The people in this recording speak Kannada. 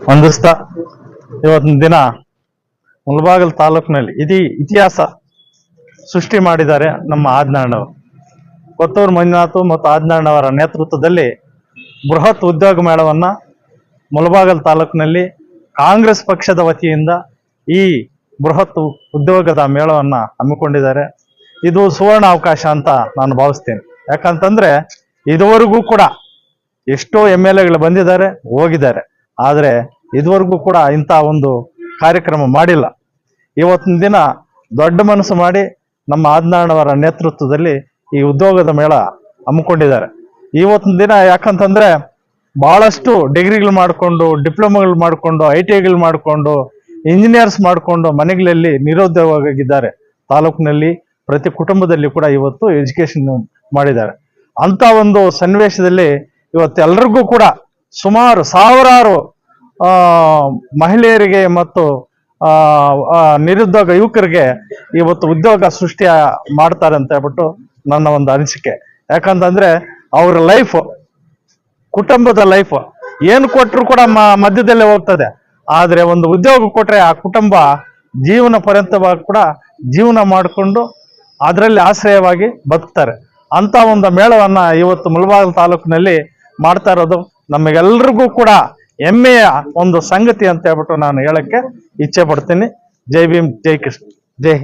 ಹೊಂದಿಸ್ತಾ ಇವತ್ತಿನ ದಿನ ಮುಲ್ಬಾಗಲ್ ತಾಲೂಕಿನಲ್ಲಿ ಇಡೀ ಇತಿಹಾಸ ಸೃಷ್ಟಿ ಮಾಡಿದ್ದಾರೆ ನಮ್ಮ ಆಜ್ನಾಳವರು ಕೊತ್ತೂರು ಮಂಜುನಾಥ್ ಮತ್ತು ಆಜ್ನಾಳವರ ನೇತೃತ್ವದಲ್ಲಿ ಬೃಹತ್ ಉದ್ಯೋಗ ಮೇಳವನ್ನ ಮುಲ್ಬಾಗಲ್ ತಾಲೂಕಿನಲ್ಲಿ ಕಾಂಗ್ರೆಸ್ ಪಕ್ಷದ ವತಿಯಿಂದ ಈ ಬೃಹತ್ ಉದ್ಯೋಗದ ಮೇಳವನ್ನ ಹಮ್ಮಿಕೊಂಡಿದ್ದಾರೆ. ಇದು ಸುವರ್ಣ ಅವಕಾಶ ಅಂತ ನಾನು ಭಾವಿಸ್ತೇನೆ. ಯಾಕಂತಂದ್ರೆ ಇದುವರೆಗೂ ಕೂಡ ಎಷ್ಟೋ ಎಂ ಎಲ್ ಎಗಳು ಬಂದಿದ್ದಾರೆ, ಹೋಗಿದ್ದಾರೆ. ಆದರೆ ಇದುವರೆಗೂ ಕೂಡ ಇಂಥ ಒಂದು ಕಾರ್ಯಕ್ರಮ ಮಾಡಿಲ್ಲ. ಇವತ್ತಿನ ದಿನ ದೊಡ್ಡ ಮನಸ್ಸು ಮಾಡಿ ನಮ್ಮ ಆಜ್ನಾಳವರ ನೇತೃತ್ವದಲ್ಲಿ ಈ ಉದ್ಯೋಗದ ಮೇಳ ಹಮ್ಮಿಕೊಂಡಿದ್ದಾರೆ. ಇವತ್ತಿನ ದಿನ ಯಾಕಂತಂದ್ರೆ ಬಹಳಷ್ಟು ಡಿಗ್ರಿಗಳು ಮಾಡಿಕೊಂಡು, ಡಿಪ್ಲೊಮಾಗಳು ಮಾಡಿಕೊಂಡು ಐ ಟಿ ಐಗಳು ಮಾಡಿಕೊಂಡು, ಇಂಜಿನಿಯರ್ಸ್ ಮಾಡಿಕೊಂಡು ಮನೆಗಳಲ್ಲಿ ನಿರುದ್ಯೋಗಿದ್ದಾರೆ ತಾಲೂಕಿನಲ್ಲಿ ಪ್ರತಿ ಕುಟುಂಬದಲ್ಲಿ ಕೂಡ ಇವತ್ತು ಎಜುಕೇಶನ್ ಮಾಡಿದ್ದಾರೆ. ಅಂತ ಒಂದು ಸನ್ನಿವೇಶದಲ್ಲಿ ಇವತ್ತು ಎಲ್ರಿಗೂ ಕೂಡ ಸುಮಾರು ಸಾವಿರಾರು ಮಹಿಳೆಯರಿಗೆ ಮತ್ತು ನಿರುದ್ಯೋಗ ಯುವಕರಿಗೆ ಇವತ್ತು ಉದ್ಯೋಗ ಸೃಷ್ಟಿ ಮಾಡ್ತಾರೆ ಅಂತ ಹೇಳ್ಬಿಟ್ಟು ನನ್ನ ಒಂದು ಅನಿಸಿಕೆ. ಯಾಕಂತಂದ್ರೆ ಅವ್ರ ಲೈಫ್ ಕುಟುಂಬದ ಲೈಫ್ ಏನು ಕೊಟ್ಟರು ಕೂಡ ಮಧ್ಯದಲ್ಲೇ ಹೋಗ್ತದೆ. ಆದರೆ ಒಂದು ಉದ್ಯೋಗ ಕೊಟ್ರೆ ಆ ಕುಟುಂಬ ಜೀವನ ಪರ್ಯಂತವಾಗಿ ಕೂಡ ಜೀವನ ಮಾಡಿಕೊಂಡು ಅದರಲ್ಲಿ ಆಶ್ರಯವಾಗಿ ಬದುಕ್ತಾರೆ. ಅಂತ ಒಂದು ಮೇಳವನ್ನ ಇವತ್ತು ಮುಳಬಾಗಿಲು ತಾಲೂಕಿನಲ್ಲಿ ಮಾಡ್ತಾ ಇರೋದು ನಮಗೆಲ್ರಿಗೂ ಕೂಡ ಹೆಮ್ಮೆಯ ಒಂದು ಸಂಗತಿ ಅಂತ ಹೇಳ್ಬಿಟ್ಟು ನಾನು ಹೇಳಕ್ಕೆ ಇಚ್ಛೆ ಪಡ್ತೀನಿ ಜೈ ಭೀಮ್, ಜೈ ಕೃಷ್ಣ, ಜೈ.